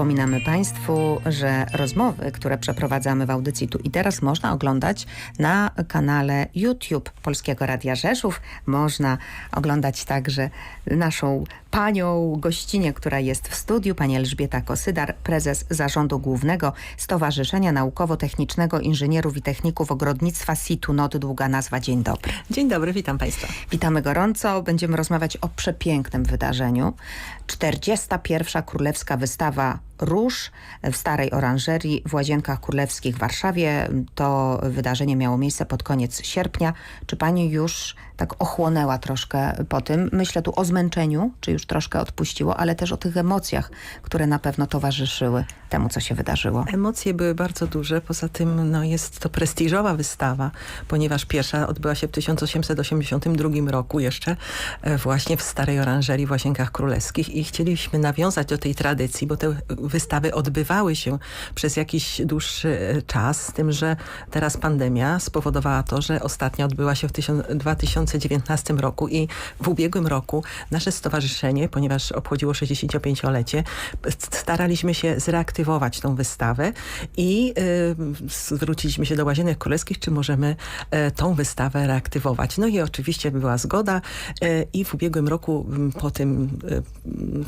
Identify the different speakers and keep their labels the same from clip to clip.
Speaker 1: Przypominamy Państwu, że rozmowy, które przeprowadzamy w audycji tu i teraz można oglądać na kanale YouTube Polskiego Radia Rzeszów. Można oglądać także naszą panią gościnię, która jest w studiu, pani Elżbieta Kosydar, prezes Zarządu Głównego Stowarzyszenia Naukowo-Technicznego Inżynierów i Techników Ogrodnictwa SITU NOT, długa nazwa. Dzień dobry.
Speaker 2: Dzień dobry, witam Państwa.
Speaker 1: Witamy gorąco. Będziemy rozmawiać o przepięknym wydarzeniu. 41. Królewska Wystawa Róż w Starej Oranżerii w Łazienkach Królewskich w Warszawie. To wydarzenie miało miejsce pod koniec sierpnia. Czy pani już tak ochłonęła troszkę po tym? Myślę tu o zmęczeniu, czy już troszkę odpuściło, ale też o tych emocjach, które na pewno towarzyszyły temu, co się wydarzyło.
Speaker 2: Emocje były bardzo duże, poza tym no, jest to prestiżowa wystawa, ponieważ pierwsza odbyła się w 1882 roku jeszcze e, właśnie w Starej Oranżerii w Łazienkach Królewskich i chcieliśmy nawiązać do tej tradycji, bo te wystawy odbywały się przez jakiś dłuższy e, czas, z tym, że teraz pandemia spowodowała to, że ostatnia odbyła się w 2019 roku i w ubiegłym roku nasze stowarzyszenie, ponieważ obchodziło 65-lecie, staraliśmy się zreaktywować tą wystawę i y, zwróciliśmy się do Łazienek Królewskich, czy możemy y, tą wystawę reaktywować. No i oczywiście była zgoda y, i w ubiegłym roku po, tym,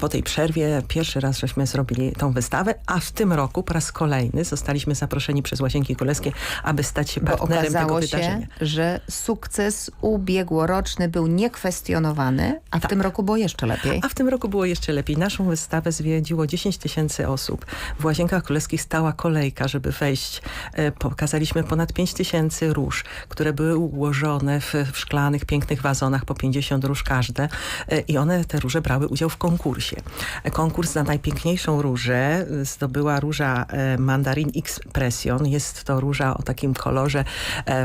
Speaker 2: po tej przerwie pierwszy raz żeśmy zrobili tą wystawę, a w tym roku po raz kolejny zostaliśmy zaproszeni przez Łazienki Królewskie, aby stać się partnerem
Speaker 1: Bo
Speaker 2: tego
Speaker 1: się,
Speaker 2: wydarzenia.
Speaker 1: że sukces ubiegłoroczny był niekwestionowany, a w
Speaker 2: Tak.
Speaker 1: tym roku było jeszcze lepiej.
Speaker 2: A w tym roku było jeszcze lepiej. Naszą wystawę zwiedziło 10 tysięcy osób. W Łazienkach Królewskich stała kolejka, żeby wejść. E, Pokazaliśmy ponad 5 tysięcy róż, które były ułożone w, w szklanych, pięknych wazonach, po 50 róż każde. E, I one, te róże, brały udział w konkursie. E, Konkurs na najpiękniejszą różę e, zdobyła róża e, Mandarin Expression. Jest to róża o takim kolorze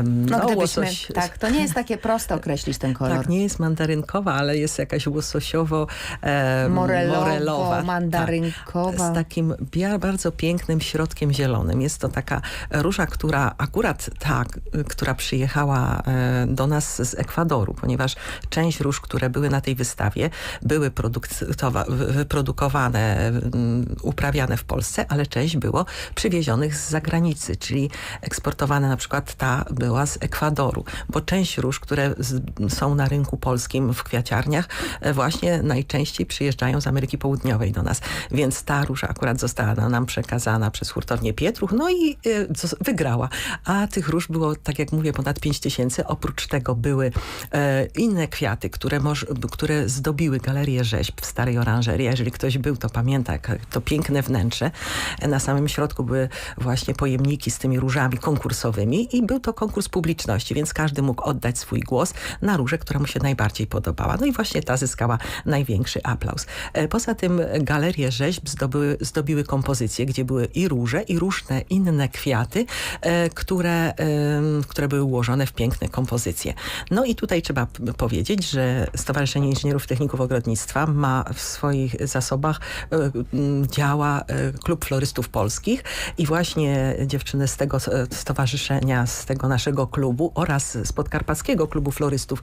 Speaker 1: No,
Speaker 2: no,
Speaker 1: gdybyśmy,
Speaker 2: łosoś,
Speaker 1: tak, to nie jest takie proste określić ten kolor.
Speaker 2: tak, nie jest mandarynkowa, ale jest jakaś łososiowo e,
Speaker 1: Morelowo,
Speaker 2: morelowa.
Speaker 1: mandarynkowa.
Speaker 2: Tak, z takim bardzo pięknym środkiem zielonym. Jest to taka róża, która akurat ta, y, która przyjechała e, do nas z Ekwadoru, ponieważ część róż, które były na tej wystawie, były wy- wyprodukowane, mm, uprawiane w Polsce, ale część było przywiezionych z zagranicy, czyli eksportowane na przykład ta była z Ekwadoru, bo część róż, które są na rynku polskim w kwiaciarniach, e, właśnie najczęściej przyjeżdżają z Ameryki Południowej do nas. Więc ta róża akurat została na- nam przekazana przez hurtownię Pietruch, no i e, wygrała. A tych róż było, tak jak mówię, ponad 5 tysięcy. Oprócz tego były e, inne kwiaty, które, które zdobiły galerię rzeźb w Starej Oranżerii. A Jeżeli ktoś był, to pamięta jak to piękne wnętrze. Na samym środku były właśnie pojemniki z tymi różami konkursowymi i był to konkurs publiczności, więc każdy mógł oddać swój głos na różę, która mu się najbardziej podobała. No i właśnie ta zyskała największy aplauz. E, Poza tym galerie rzeźb zdobyły, zdobiły kompozycje, gdzie były i róże, i różne inne kwiaty, e, które, które były ułożone w piękne kompozycje. No i tutaj trzeba powiedzieć, że Stowarzyszenie Inżynierów Techników Ogrodnictwa ma w swoich zasobach e, działa e, Klub Florystów Polskich i właśnie dziewczyny z tego e, stowarzyszenia, z tego naszego klubu oraz z Podkarpackiego Klubu Florystów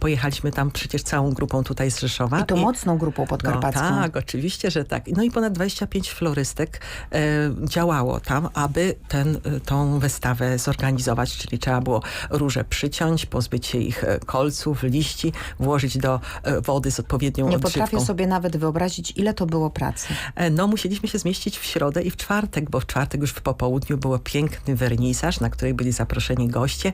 Speaker 2: pojechaliśmy tam przecież całą grupą tutaj z Rzeszowa.
Speaker 1: I to mocną grupą podkarpacką.
Speaker 2: No, tak, oczywiście, że tak. No i ponad 25 florystek działało tam, aby ten, tą wystawę zorganizować, czyli trzeba było róże przyciąć, pozbyć się ich kolców, liści, włożyć do wody z odpowiednią
Speaker 1: Nie
Speaker 2: odżywką.
Speaker 1: potrafię sobie nawet wyobrazić, ile to było pracy.
Speaker 2: E, No, musieliśmy się zmieścić w środę i w czwartek, bo w czwartek już w popołudniu było piękny wernisaż, na której byli zaproszeni goście.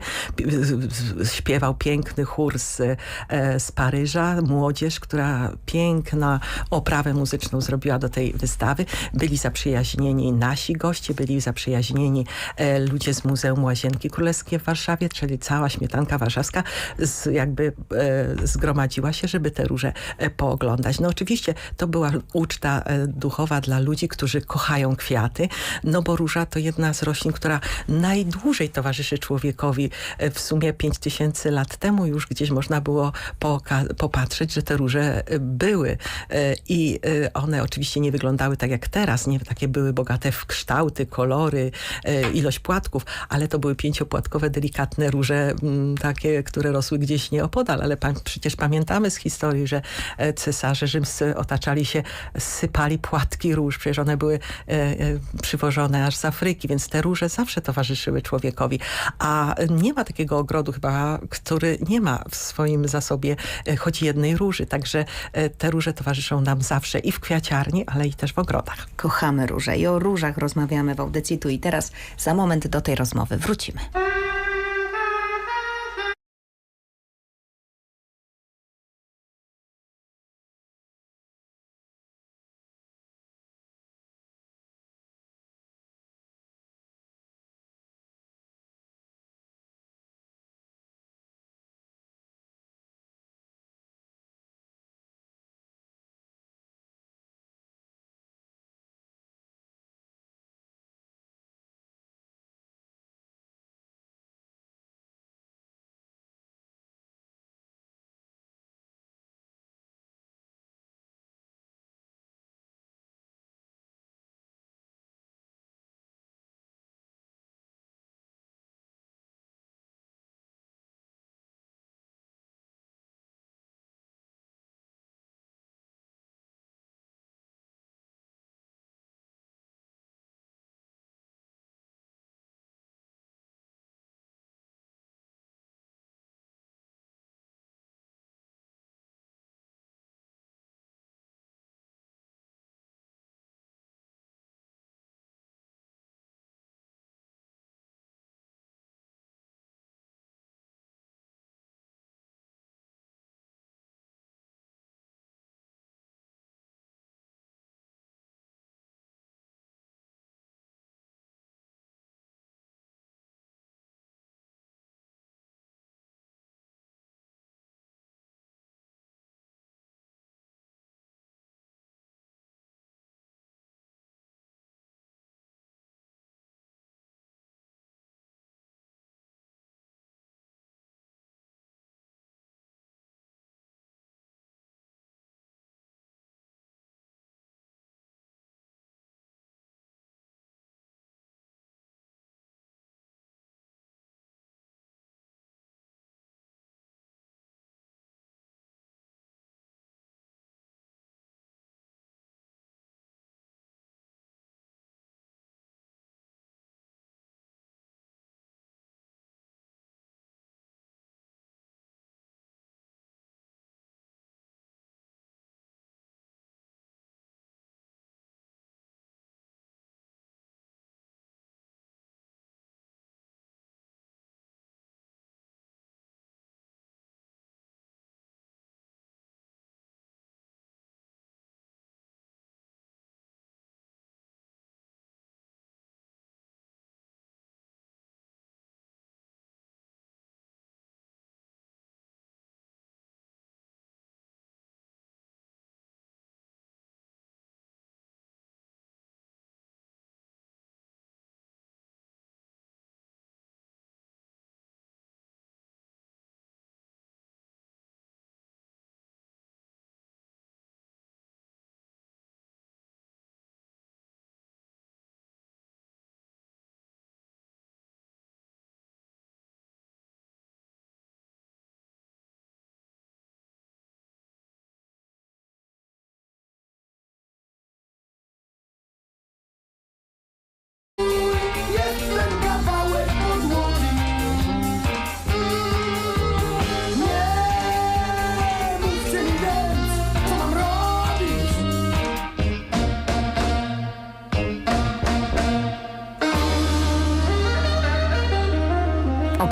Speaker 2: Śpiewał piękny chór z, e, z Paryża, młodzież, która piękną oprawę muzyczną zrobiła do tej wystawy. Byli zaprzyjaźnieni nasi goście, byli zaprzyjaźnieni e, ludzie z Muzeum Łazienki Królewskie w Warszawie, czyli cała śmietanka warszawska z, jakby zgromadziła się, żeby te róże pooglądać. No oczywiście to była uczta e, duchowa dla ludzi, którzy kochają kwiaty, no bo róża to jedna z roślin, która najdłużej towarzyszy człowiekowi. E, W sumie 5000 lat temu już gdzieś można było popatrzeć, że te róże e, były i one oczywiście nie wyglądały tak jak teraz, nie takie były bogate w kształty, kolory, ilość płatków, ale to były pięciopłatkowe, delikatne róże, mm, takie, które rosły gdzieś nieopodal, ale przecież pamiętamy z historii, że cesarze rzymscy otaczali się, sypali płatki róż przecież one były e, e, przywożone aż z Afryki, więc te róże zawsze towarzyszyły człowiekowi. A nie ma takiego ogrodu chyba, który nie ma w swoim zasobie e, choć jednej róży. Także te róże towarzyszą nam zawsze i w kwiaciarni, ale i też w ogrodach.
Speaker 1: Kochamy róże i o różach rozmawiamy w audycji tu i teraz. Za moment do tej rozmowy wrócimy.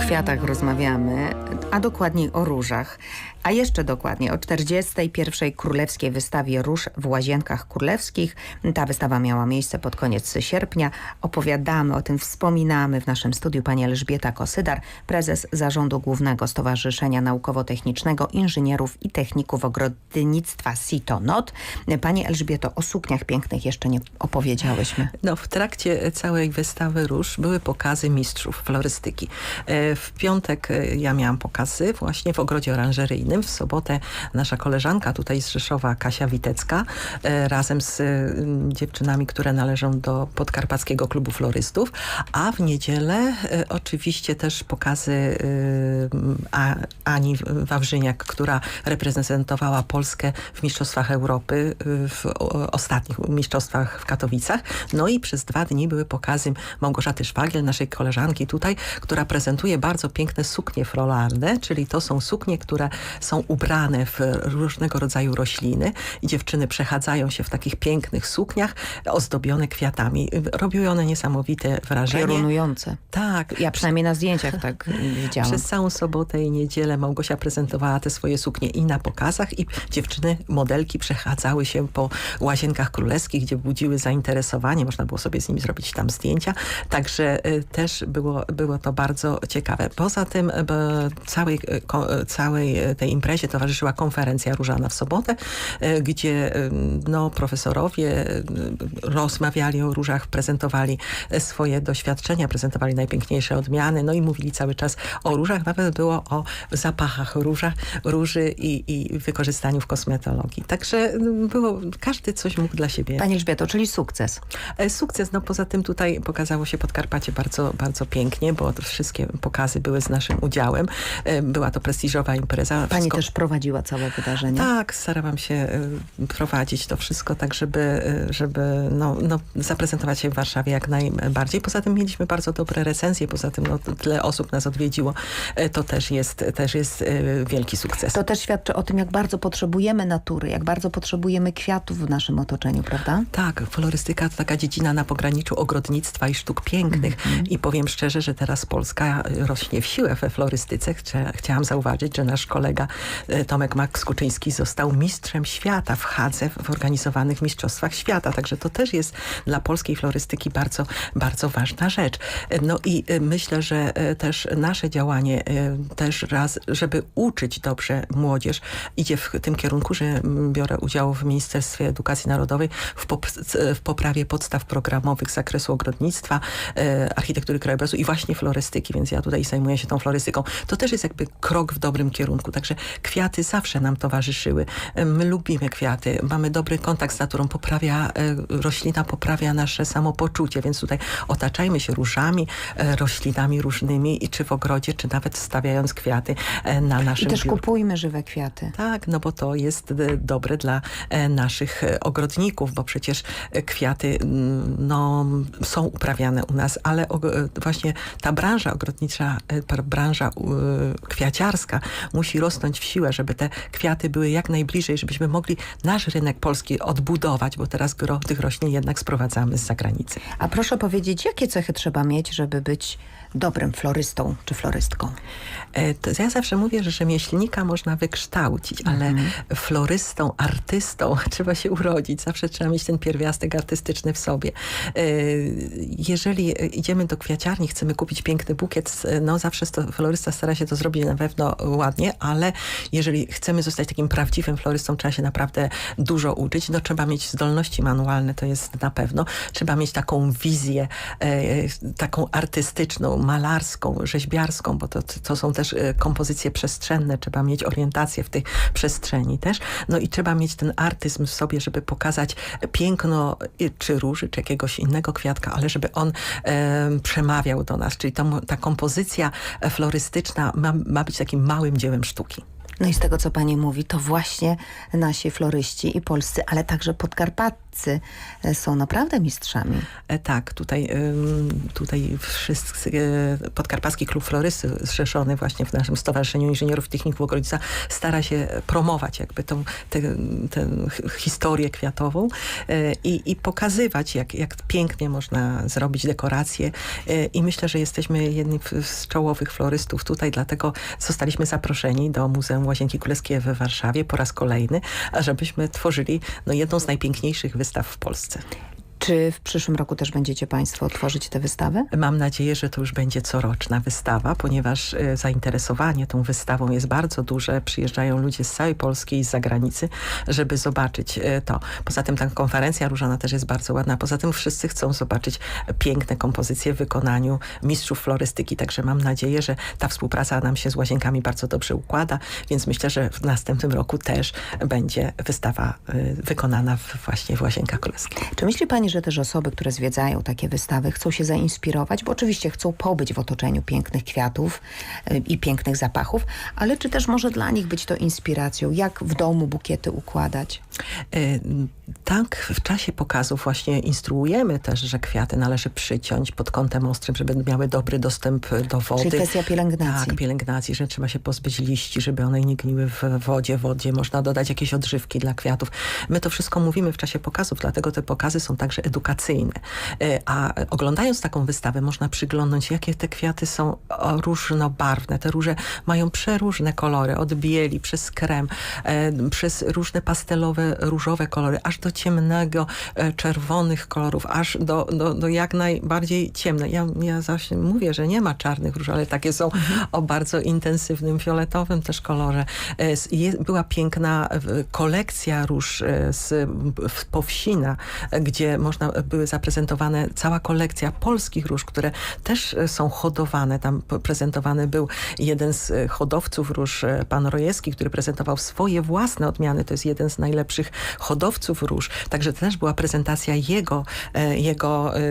Speaker 1: Kwiatach rozmawiamy, a dokładniej o różach, a jeszcze dokładniej o 41. Królewskiej Wystawie Róż w Łazienkach Królewskich. Ta wystawa miała miejsce pod koniec sierpnia. Opowiadamy o tym, wspominamy w naszym studiu pani Elżbieta Kosydar, prezes Zarządu Głównego Stowarzyszenia Naukowo-Technicznego Inżynierów i Techników Ogrodnictwa SITO-NOT. Pani Elżbieto, o sukniach pięknych jeszcze nie opowiedziałyśmy.
Speaker 2: No, w trakcie całej wystawy róż były pokazy mistrzów florystyki. E, W piątek e, ja miałam pokazy właśnie w ogrodzie oranżeryjnym. W sobotę nasza koleżanka tutaj z Rzeszowa, Kasia Witecka, e, razem z e, dziewczynami, które należą do Podkarpackiego Klubu Florystów, a w niedzielę e, oczywiście też pokazy Ani Wawrzyniak, która reprezentowała Polskę w Mistrzostwach Europy, w ostatnich mistrzostwach w Katowicach. No i przez dwa dni były pokazy Małgorzaty Szwagiel, naszej koleżanki tutaj, która prezentuje bardzo piękne suknie frolarne, czyli to są suknie, które są ubrane w różnego rodzaju rośliny i dziewczyny przechadzają się w takich pięknych sukniach ozdobione kwiatami. Robią one niesamowite wrażenie.
Speaker 1: Piorunujące.
Speaker 2: Tak,
Speaker 1: Ja przynajmniej na zdjęciach tak widziałam.
Speaker 2: przez całą sobotę i niedzielę Małgosia prezentowała te swoje suknie i na pokazach i dziewczyny, modelki przechadzały się po łazienkach królewskich, gdzie budziły zainteresowanie. Można było sobie z nimi zrobić tam zdjęcia. Także y, też było, było to bardzo ciekawe. Poza tym całej, y, y, całej tej imprezie towarzyszyła konferencja Różana w sobotę, y, gdzie y, no, profesorowie y, rozmawiali o różach, prezentowali swoje doświadczenia, prezentowali najpiękniejsze odmiany, no i mówili cały czas o różach. Nawet było o zapachach róża, róży i, i wykorzystaniu w kosmetologii. Także y, było, każdy coś mógł dla siebie.
Speaker 1: Pani Elżbieto, czyli sukces.
Speaker 2: E, Sukces, no poza tym tutaj pokazało się Podkarpacie bardzo, bardzo pięknie, bo wszystkie pokazy były z naszym udziałem. E, Była to prestiżowa impreza.
Speaker 1: Pani też prowadziła całe wydarzenie.
Speaker 2: tak, starałam się y, prowadzić to wszystko tak, żeby, y, żeby no, no, zaprezentować się w Warszawie jak najbardziej. Poza tym mieliśmy bardzo dobre recenzje, poza tym no, tyle osób nas odwiedziło. Y, To też jest, też jest wielki sukces.
Speaker 1: To też świadczy o tym, jak bardzo potrzebujemy natury, jak bardzo potrzebujemy kwiatów w naszym otoczeniu, prawda?
Speaker 2: Tak, florystyka to taka dziedzina na pograniczu ogrodnictwa i sztuk pięknych. I powiem szczerze, że teraz Polska rośnie w siłę we florystyce. Chcia, chciałam zauważyć, że nasz kolega e, Tomek Max Kuczyński został mistrzem świata w Hadze w organizowanych mistrzostwach świata. Także to też jest dla polskiej florystyki bardzo, bardzo ważna rzecz. E, No i e, myślę, że też nasze działanie też raz, żeby uczyć dobrze młodzież, idzie w tym kierunku, że biorę udział w Ministerstwie Edukacji Narodowej w, pop- w poprawie podstaw programowych z zakresu ogrodnictwa, architektury krajobrazu i właśnie florystyki, więc ja tutaj zajmuję się tą florystyką. To też jest jakby krok w dobrym kierunku, także kwiaty zawsze nam towarzyszyły. My lubimy kwiaty, mamy dobry kontakt z naturą, poprawia, e, roślina poprawia nasze samopoczucie, więc tutaj otaczajmy się różami, e, roślinami różnymi i czy w ogrodzie, czy nawet stawiając kwiaty e, na
Speaker 1: I
Speaker 2: naszym
Speaker 1: też
Speaker 2: biurku.
Speaker 1: kupujmy żywe kwiaty.
Speaker 2: Tak, no bo to jest dobre dla naszych ogrodników, bo przecież kwiaty no, są uprawiane u nas, ale właśnie ta branża ogrodnicza, branża kwiaciarska musi rosnąć w siłę, żeby te kwiaty były jak najbliżej, żebyśmy mogli nasz rynek polski odbudować, bo teraz gro tych roślin jednak sprowadzamy z zagranicy.
Speaker 1: A proszę powiedzieć, jakie cechy trzeba mieć, żeby być dobrym florystą czy florystką?
Speaker 2: E, To ja zawsze mówię, że rzemieślnika można wykształcić, ale florystą, artystą trzeba się urodzić. Zawsze trzeba mieć ten pierwiastek artystyczny w sobie. E, Jeżeli idziemy do kwiaciarni, chcemy kupić piękny bukiet, no zawsze florysta stara się to zrobić na pewno ładnie, ale jeżeli chcemy zostać takim prawdziwym florystą, trzeba się naprawdę dużo uczyć. No trzeba mieć zdolności manualne, to jest na pewno. Trzeba mieć taką wizję, e, taką artystyczną, malarską, rzeźbiarską, bo to, to są też e, kompozycje przestrzenne. Trzeba mieć orientację w tej przestrzeni też. No i trzeba mieć ten artyzm w sobie, żeby pokazać piękno e, czy róży, czy jakiegoś innego kwiatka, ale żeby on e, przemawiał do nas. Czyli to, ta kompozycja e, florystyczna ma, ma być takim małym dziełem sztuki.
Speaker 1: No i z tego, co pani mówi, to właśnie nasi floryści i polscy, ale także podkarpaccy e, są naprawdę mistrzami.
Speaker 2: E, Tak, tutaj, tutaj wszyscy, e, Podkarpacki Klub Florysty zrzeszony właśnie w naszym Stowarzyszeniu Inżynierów Techników Okolica stara się promować jakby tą tę tę historię kwiatową i, i pokazywać, jak, jak pięknie można zrobić dekoracje i myślę, że jesteśmy jednym z czołowych florystów tutaj, dlatego zostaliśmy zaproszeni do Muzeum Łazienki Królewskie we Warszawie po raz kolejny, ażebyśmy tworzyli no, jedną z najpiękniejszych wystaw w Polsce.
Speaker 1: Czy w przyszłym roku też będziecie Państwo otworzyć tę wystawę?
Speaker 2: Mam nadzieję, że to już będzie coroczna wystawa, ponieważ e, zainteresowanie tą wystawą jest bardzo duże. Przyjeżdżają ludzie z całej Polski i z zagranicy, żeby zobaczyć e, to. Poza tym ta konferencja różana też jest bardzo ładna. Poza tym wszyscy chcą zobaczyć piękne kompozycje w wykonaniu mistrzów florystyki. Także mam nadzieję, że ta współpraca nam się z Łazienkami bardzo dobrze układa, więc myślę, że w następnym roku też będzie wystawa e, wykonana właśnie w Łazienkach Królewskich.
Speaker 1: Czy myśli Pani, że też osoby, które zwiedzają takie wystawy, chcą się zainspirować? Bo oczywiście chcą pobyć w otoczeniu pięknych kwiatów y, i pięknych zapachów, ale czy też może dla nich być to inspiracją, jak w domu bukiety układać?
Speaker 2: E, Tak, w czasie pokazów właśnie instruujemy też, że kwiaty należy przyciąć pod kątem ostrym, żeby miały dobry dostęp do wody.
Speaker 1: Czyli kwestia pielęgnacji.
Speaker 2: Tak, pielęgnacji, że trzeba się pozbyć liści, żeby one nie gniły w wodzie, wodzie. Można dodać jakieś odżywki dla kwiatów. My to wszystko mówimy w czasie pokazów, dlatego te pokazy są także edukacyjne. E, A oglądając taką wystawę można przyglądnąć, jakie te kwiaty są różnobarwne. Te róże mają przeróżne kolory, od bieli, przez krem, e, przez różne pastelowe, różowe kolory, aż do ciemnego, e, czerwonych kolorów, aż do, do, do jak najbardziej ciemne. Ja, ja zawsze mówię, że nie ma czarnych róż, ale takie są o bardzo intensywnym, fioletowym też kolorze. Była piękna kolekcja róż z Powsina, gdzie można były zaprezentowane cała kolekcja polskich róż, które też e, są hodowane. Tam prezentowany był jeden z e, hodowców róż, e, pan Rojewski, który prezentował swoje własne odmiany. To jest jeden z najlepszych hodowców róż. Także też była prezentacja jego, e, jego, e,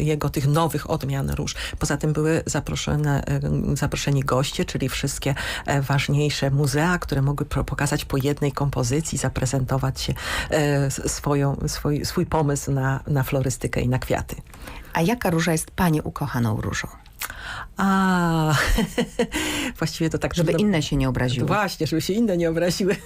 Speaker 2: jego tych nowych odmian róż. Poza tym były zaproszone, e, zaproszeni goście, czyli wszystkie e, ważniejsze muzea, które mogły pokazać po jednej kompozycji, zaprezentować się e, swoją, swój, swój pomysł na, na florystykę i na kwiaty.
Speaker 1: A jaka róża jest Pani ukochaną różą?
Speaker 2: A, właściwie to tak
Speaker 1: Żeby
Speaker 2: trudno-
Speaker 1: inne się nie obraziły.
Speaker 2: Właśnie, żeby się inne nie obraziły.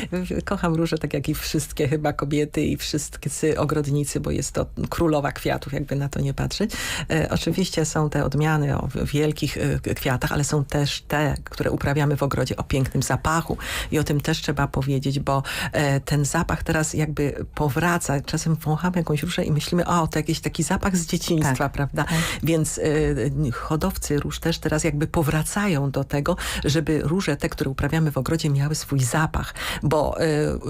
Speaker 2: Kocham róże tak jak i wszystkie chyba kobiety i wszyscy ogrodnicy, bo jest to królowa kwiatów, jakby na to nie patrzeć. E, oczywiście są te odmiany o wielkich e, kwiatach, ale są też te, które uprawiamy w ogrodzie o pięknym zapachu i o tym też trzeba powiedzieć, bo e, ten zapach teraz jakby powraca. Czasem wąchamy jakąś różę i myślimy, o, to jakiś taki zapach z dzieciństwa,
Speaker 1: Tak,
Speaker 2: prawda? Więc e, hodowcy róż też teraz jakby powracają do tego, żeby róże te, które uprawiamy w ogrodzie miały swój zapach, bo e,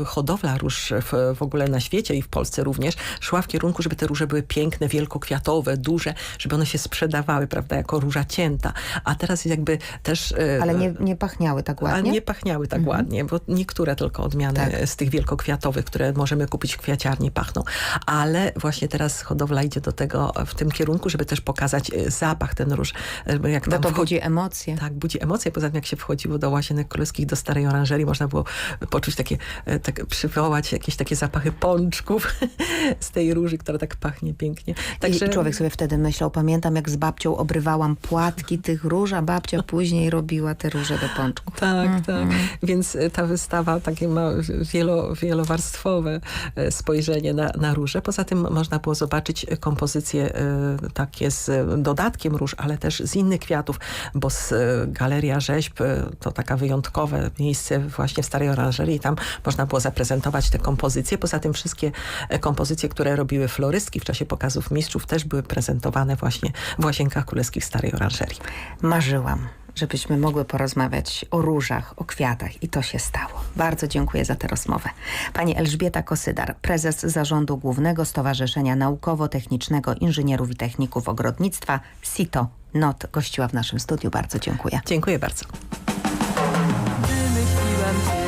Speaker 2: hodowla róż w, w ogóle na świecie i w Polsce również szła w kierunku, żeby te róże były piękne, wielkokwiatowe, duże, żeby one się sprzedawały, prawda, jako róża cięta. A teraz jakby też... e,
Speaker 1: Ale nie, nie pachniały tak ładnie?
Speaker 2: nie pachniały tak ładnie, bo niektóre tylko odmiany
Speaker 1: Tak.
Speaker 2: z tych wielkokwiatowych, które możemy kupić w kwiaciarni pachną. Ale właśnie teraz hodowla idzie do tego w tym kierunku, żeby też pokazać e, zapach ten róż. E, Jak
Speaker 1: Bo
Speaker 2: tam
Speaker 1: to
Speaker 2: wchodzi-
Speaker 1: budzi emocje.
Speaker 2: tak, budzi emocje. Poza tym, jak się wchodziło do Łazienek Królewskich, do starej oranżerii, można było poczuć takie, e, tak, przywołać jakieś takie zapachy pączków z tej róży, która tak pachnie pięknie.
Speaker 1: I, I człowiek sobie wtedy myślał, pamiętam jak z babcią obrywałam płatki tych róż, a babcia później robiła te róże do pączków.
Speaker 2: Tak, tak. Więc e, ta wystawa takie ma wielo, wielowarstwowe spojrzenie na, na róże. Poza tym można było zobaczyć kompozycje e, takie z dodatkiem róż, ale też z innych kwiatów, bo e, Galeria Rzeźb e, to taka wyjątkowe miejsce właśnie w Starej Oranżerii. Tam można było zaprezentować te kompozycje. Poza tym wszystkie e, kompozycje, które robiły florystki w czasie pokazów mistrzów też były prezentowane właśnie w Łazienkach Królewskich Starej Oranżerii.
Speaker 1: Marzyłam, żebyśmy mogły porozmawiać o różach, o kwiatach i to się stało. Bardzo dziękuję za tę rozmowę. Pani Elżbieta Kosydar, prezes Zarządu Głównego Stowarzyszenia Naukowo-Technicznego Inżynierów i Techników Ogrodnictwa SITO NOT gościła w naszym studiu. Bardzo dziękuję.
Speaker 2: Dziękuję bardzo.
Speaker 3: Wymyśliłem